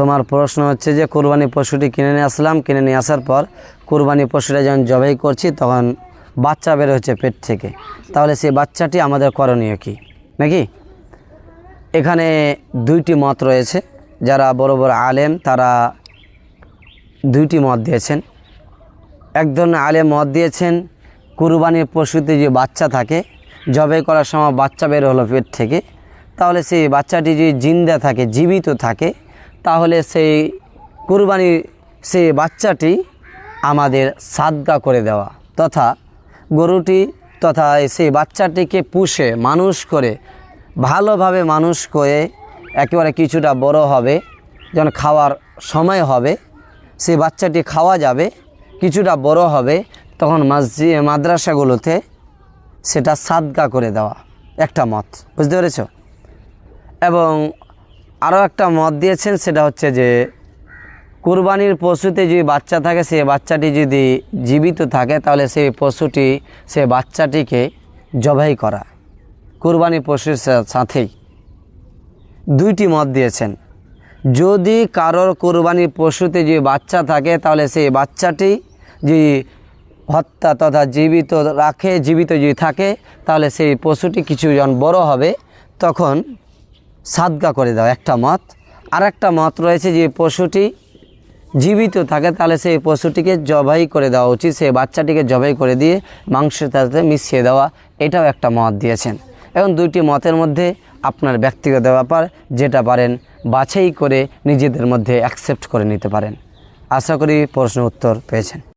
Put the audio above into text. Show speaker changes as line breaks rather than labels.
তোমার প্রশ্ন হচ্ছে যে, কোরবানি পশুটি কিনে নিয়ে আসলাম। কিনে নিয়ে আসার পর কোরবানি পশুটা যখন জবাই করছি, তখন বাচ্চা বের হচ্ছে পেট থেকে। তাহলে সেই বাচ্চাটি আমাদের করণীয় কি? নাকি? এখানে দুইটি মত রয়েছে। যারা বড় বড় আলেম, তারা দুইটি মত দিয়েছেন। এক ধরনের আলেম মত দিয়েছেন কুরবানির পশুতে যে বাচ্চা থাকে, জবাই করার সময় বাচ্চা বের হলো পেট থেকে। তাহলে সেই বাচ্চাটি যদি জিন্দা থাকে, জীবিত থাকে তাহলে সেই কুরবানির সেই বাচ্চাটি আমাদের সাদগা করে দেওয়া তথা গরুটি তথা সেই বাচ্চাটিকে পুষে মানুষ করে, ভালোভাবে মানুষ করে একেবারে কিছুটা বড় হবে যখন খাওয়ার সময় হবে সেই বাচ্চাটি খাওয়া যাবে, কিছুটা বড় হবে, তখন মসজিদ, মাদ্রাসাগুলোতে সেটা সাদগা করে দেওয়া একটা মত। বুঝতে পেরেছ? এবং আরও একটা মত দিয়েছেন, সেটা হচ্ছে যে কুরবানির পশুতে যদি বাচ্চা থাকে, সে বাচ্চাটি যদি জীবিত থাকে, তাহলে সেই পশুটি, সে বাচ্চাটিকে জবাই করা, কুরবানি পশুর সাথেই। দুইটি মত দিয়েছেন। যদি কারোর কোরবানির পশুতে যে বাচ্চা থাকে, তাহলে সেই বাচ্চাটি যদি হত্যা তথা জীবিত রাখে, জীবিত যদি থাকে, তাহলে সেই পশুটি কিছু যখন বড় হবে, তখন সাদগা করে দাও, একটা মত। আর একটা মত রয়েছে যে পশুটি জীবিত থাকে, তাহলে সেই পশুটিকে জবাই করে দেওয়া উচিত। সেই বাচ্চাটিকে জবাই করে দিয়ে মাংসের সাথে মিশিয়ে দেওয়া, এটাও একটা মত দিয়েছেন। এখন দুইটি মতের মধ্যে আপনার ব্যক্তিগত ব্যাপার, যেটা পারেন বাছাই করে নিজেদের মধ্যে অ্যাকসেপ্ট করে নিতে পারেন। আশা করি প্রশ্ন উত্তর পেয়েছেন।